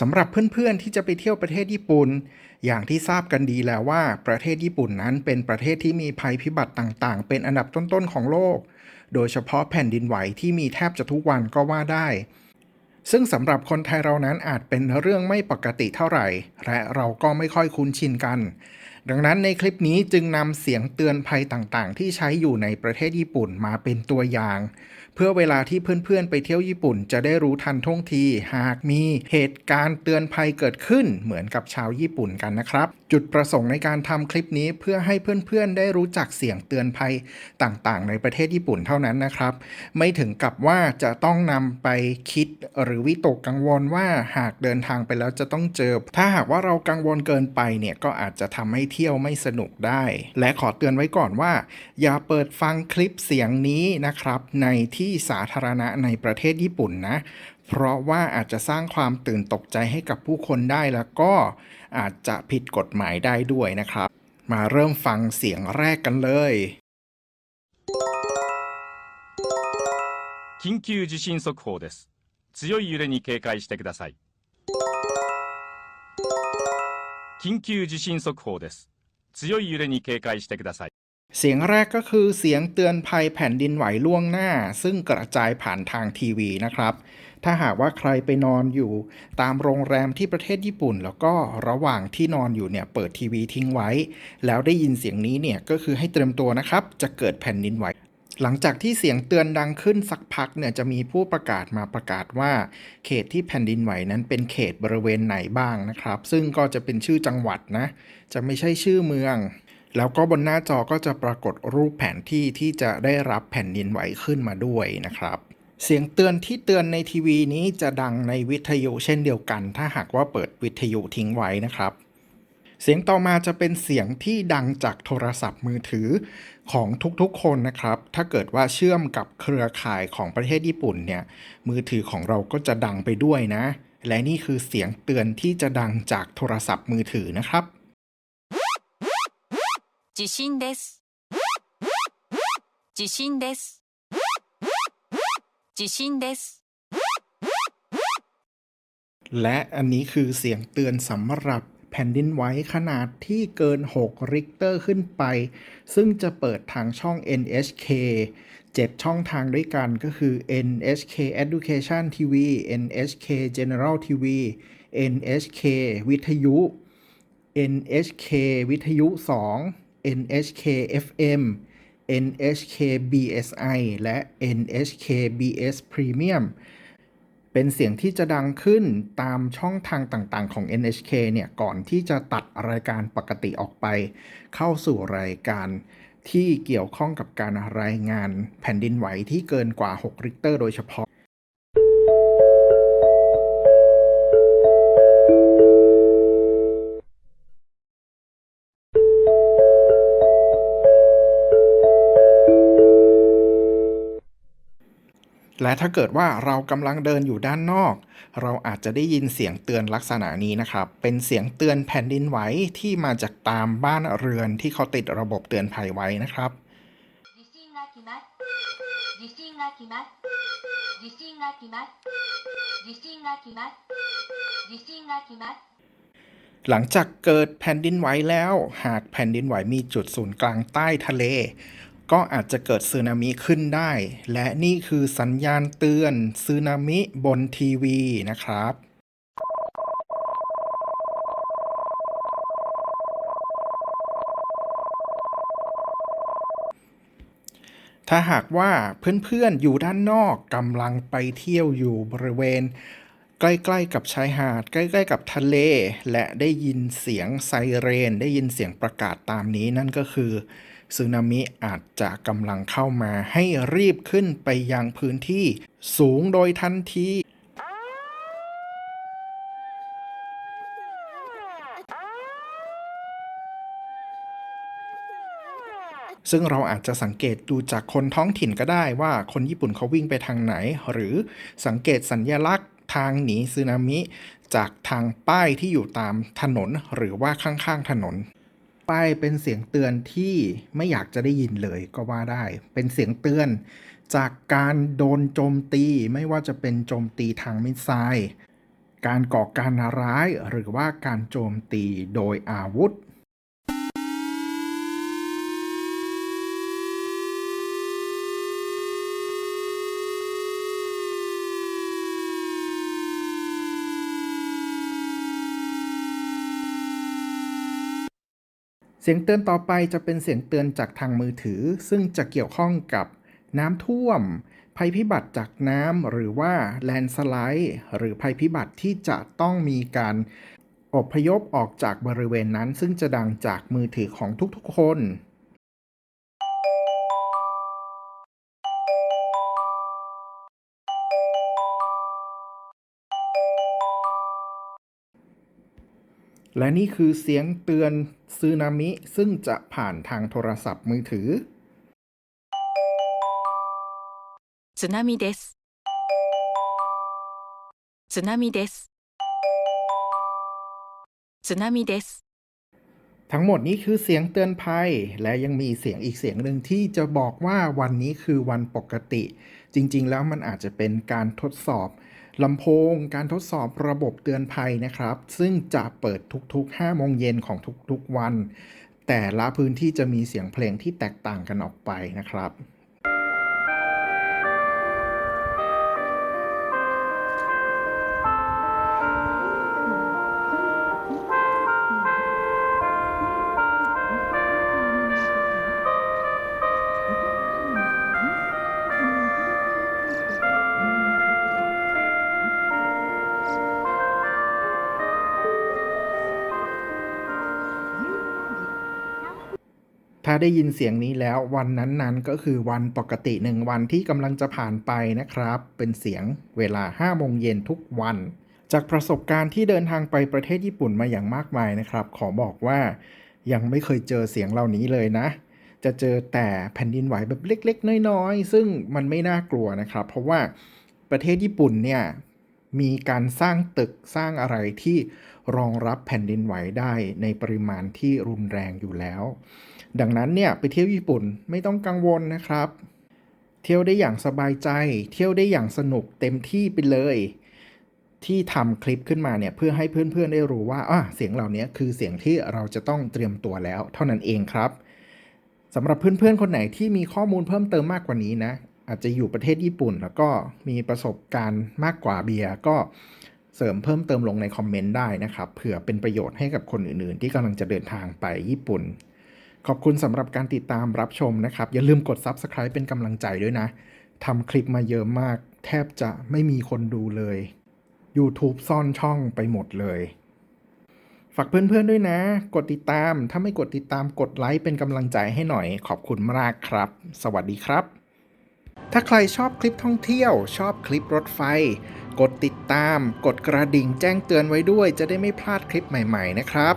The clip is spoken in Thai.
สำหรับเพื่อนๆที่จะไปเที่ยวประเทศญี่ปุ่น อย่างที่ทราบกันดีแล้วว่าประเทศญี่ปุ่นนั้นเป็นประเทศที่มีภัยพิบัติต่างๆ เป็นอันดับต้นๆของโลก โดยเฉพาะแผ่นดินไหวที่มีแทบจะทุกวันก็ว่าได้ ซึ่งสำหรับคนไทยเรานั้นอาจเป็นเรื่องไม่ปกติเท่าไหร่ และเราก็ไม่ค่อยคุ้นชินกัน ดังนั้นในคลิปนี้จึงนำเสียงเตือนภัยต่างๆ ที่ใช้อยู่ในประเทศญี่ปุ่นมาเป็นตัวอย่าง เพื่อเวลาที่เพื่อนๆไปเที่ยวญี่ปุ่น จะได้รู้ทันท่วงที หากมีเหตุการณ์เตือนภัยเกิดขึ้นเหมือนกับชาวญี่ปุ่นกันนะครับ จุดประสงค์ในการทำคลิปนี้เพื่อให้เพื่อนๆได้รู้จักเสียงเตือนภัยต่างๆ ในประเทศญี่ปุ่นเท่านั้นนะครับ ไม่ถึงกับว่าจะต้องนำไปคิดหรือวิตกกังวลว่าหากเดินทางไปแล้วจะต้องเจอ ถ้าหากว่าเรากังวลเกินไปเนี่ยก็อาจจะทำให้เที่ยวไม่สนุกได้ และขอเตือนไว้ก่อนว่า อย่าเปิดฟังคลิปเสียงนี้นะครับในทสาธารณะในประเทศญี่ปุ่นนะ เพราะว่าอาจจะสร้างความตื่นตกใจให้กับผู้คนได้แล้วก็อาจจะผิดกฎหมายได้ด้วยนะครับ มาเริ่มฟังเสียงแรกกันเลย 緊急地震速報です強い揺れに警戒してください緊急地震速報です強い揺れに警戒してください เสียงแรกก็คือเสียงเตือนภัยแผ่นดินไหวล่วงหน้า ซึ่งกระจายผ่านทางทีวีนะครับ ถ้าหากว่าใครไปนอนอยู่ ตามโรงแรมที่ประเทศญี่ปุ่น แล้วก็ระหว่างที่นอนอยู่เนี่ยเปิดทีวีทิ้งไว้ แล้วได้ยินเสียงนี้เนี่ยก็คือให้เตรียมตัวนะครับ จะเกิดแผ่นดินไหวหลังจากที่เสียงเตือนดังขึ้นสักพักเนี่ยจะมีผู้ประกาศมาประกาศว่า เขตที่แผ่นดินไหวนั้นเป็นเขตบริเวณไหนบ้างนะครับ ซึ่งก็จะเป็นชื่อจังหวัดนะ จะไม่ใช่ชื่อเมือง แล้วก็บนหน้าจอก็จะปรากฏรูปแผนที่ที่จะได้รับแผ่นดินไหวขึ้นมาด้วยนะครับ เสียงเตือนที่เตือนในทีวีนี้จะดังในวิทยุเช่นเดียวกัน ถ้าหากว่าเปิดวิทยุทิ้งไว้นะครับ เสียงต่อมาจะเป็นเสียงที่ดังจากโทรศัพท์มือถือของทุกๆคนนะครับ ถ้าเกิดว่าเชื่อมกับเครือข่ายของประเทศญี่ปุ่นเนี่ยมือถือของเราก็จะดังไปด้วยนะ และนี่คือเสียงเตือนที่จะดังจากโทรศัพท์มือถือนะครับ 地震です。地震です。地震です。 และอันนี้คือเสียงเตือนสำหรับแผ่นดินไหวขนาดที่เกิน 6 ริกเตอร์ขึ้นไป ซึ่งจะเปิดทางช่อง NHK 7 ช่องทางด้วยกันก็คือ NHK Education TV NHK General TV NHK วิทยุ NHK วิทยุ 2 NHK FM NHK BSI และ NHK BS Premium เป็นเสียงที่จะดังขึ้นตามช่องทางต่างๆของ NHK เนี่ย ก่อนที่จะตัดรายการปกติออกไป เข้าสู่รายการที่เกี่ยวข้องกับการรายงานแผ่นดินไหวที่เกินกว่า 6 ริกเตอร์โดยเฉพาะ ถ้าเกิดว่าเรากำลังเดินอยู่ด้านนอก เราอาจจะได้ยินเสียงเตือนลักษณะนี้นะครับ เป็นเสียงเตือนแผ่นดินไหวที่มาจากตามบ้านเรือนที่เขาติดระบบเตือนภัยไว้นะครับหลังจากเกิดแผ่นดินไหวแล้ว หากแผ่นดินไหวมีจุดศูนย์กลางใต้ทะเล ก็อาจจะเกิดสึนามิขึ้นได้ และนี่คือสัญญาณเตือนสึนามิบนทีวีนะครับถ้าหากว่าเพื่อนๆอยู่ด้านนอกกำลังไปเที่ยวอยู่บริเวณ ใกล้ๆกับชายหาด ใกล้ๆกับทะเล และได้ยินเสียงไซเรน ได้ยินเสียงประกาศตามนี้นั่นก็คือ สึนามิอาจจะกำลังเข้ามาให้รีบขึ้นไปยังพื้นที่สูงโดยทันทีซึ่งเราอาจจะสังเกตดูจากคนท้องถิ่นก็ได้ว่าคนญี่ปุ่นเขาวิ่งไปทางไหน หรือสังเกตสัญญลักษณ์ทางหนีสึนามิ จากทางป้ายที่อยู่ตามถนนหรือว่าข้างๆถนน ไปเป็นเสียงเตือนที่ไม่อยากจะได้ยินเลยก็ว่าได้ เป็นเสียงเตือนจากการโดนโจมตีไม่ว่าจะเป็นโจมตีทางมิสไซล์ การก่อการร้ายหรือว่าการโจมตีโดยอาวุธ เสียงเตือนต่อไปจะเป็นเสียงเตือนจากทางมือถือ ซึ่งจะเกี่ยวข้องกับน้ำท่วม ภัยพิบัติจากน้ำหรือว่าแลนสไลด์หรือภัยพิบัติที่จะต้องมีการอพยพออกจากบริเวณนั้น ซึ่งจะดังจากมือถือของทุกๆคน และนี่คือเสียงเตือนซึนามิ ซึ่งจะผ่านทางโทรศัพท์มือถือสึนามิเดสสึนามิเดสสึนามิเดทั้งหมดนี้คือเสียงเตือนภัย และยังมีเสียงอีกเสียงหนึ่งที่จะบอกว่าวันนี้คือวันปกติ จริง ๆ แล้วมันอาจจะเป็นการทดสอบ ลำโพงการทดสอบระบบเตือนภัยนะครับ ซึ่งจะเปิดทุกๆ 5 โมงเย็นของทุกๆวัน แต่ละพื้นที่จะมีเสียงเพลงที่แตกต่างกันออกไปนะครับ ถ้าได้ยินเสียงนี้แล้ววันนั้นๆก็คือวันปกติหนึ่งวันที่กำลังจะผ่านไปนะครับ เป็นเสียงเวลา5โมงเย็นทุกวัน จากประสบการณ์ที่เดินทางไปประเทศญี่ปุ่นมาอย่างมากมายนะครับ ขอบอกว่ายังไม่เคยเจอเสียงเหล่านี้เลยนะ จะเจอแต่แผ่นดินไหวแบบเล็ก ๆ น้อยๆ ซึ่งมันไม่น่ากลัวนะครับ เพราะว่าประเทศญี่ปุ่นเนี่ยมีการสร้างตึกสร้างอะไรที่รองรับแผ่นดินไหวได้ในปริมาณที่รุนแรงอยู่แล้ว ดังนั้นเนี่ยไปเที่ยวญี่ปุ่นไม่ต้องกังวลนะครับ เที่ยวได้อย่างสบายใจ เที่ยวได้อย่างสนุกเต็มที่ไปเลย ที่ทำคลิปขึ้นมาเนี่ยเพื่อให้เพื่อนๆได้รู้ว่าอะเสียงเหล่านี้คือเสียงที่เราจะต้องเตรียมตัวแล้ว เท่านั้นเองครับสำหรับเพื่อนๆคนไหนที่มีข้อมูลเพิ่มเติมมากกว่านี้นะอาจจะอยู่ประเทศญี่ปุ่น แล้วก็มีประสบการณ์มากกว่าเบียร์ก็เสริมเพิ่มเติมลงในคอมเมนต์ได้นะครับเผื่อเป็นประโยชน์ให้กับคนอื่นๆ ที่กำลังจะเดินทางไปญี่ปุ่น ขอบคุณสำหรับการติดตามรับชมนะครับ อย่าลืมกด Subscribe เป็นกำลังใจด้วยนะทำคลิปมาเยอะมาก แทบจะไม่มีคนดูเลย YouTube ซ่อนช่องไปหมดเลย ฝากเพื่อนๆด้วยนะ กดติดตาม ถ้าไม่กดติดตามกดไลค์เป็นกำลังใจให้หน่อย ขอบคุณมากครับ สวัสดีครับ ถ้าใครชอบคลิปท่องเที่ยว ชอบคลิปรถไฟ กดติดตาม กดกระดิ่งแจ้งเตือนไว้ด้วย จะได้ไม่พลาดคลิปใหม่ ๆ นะครับ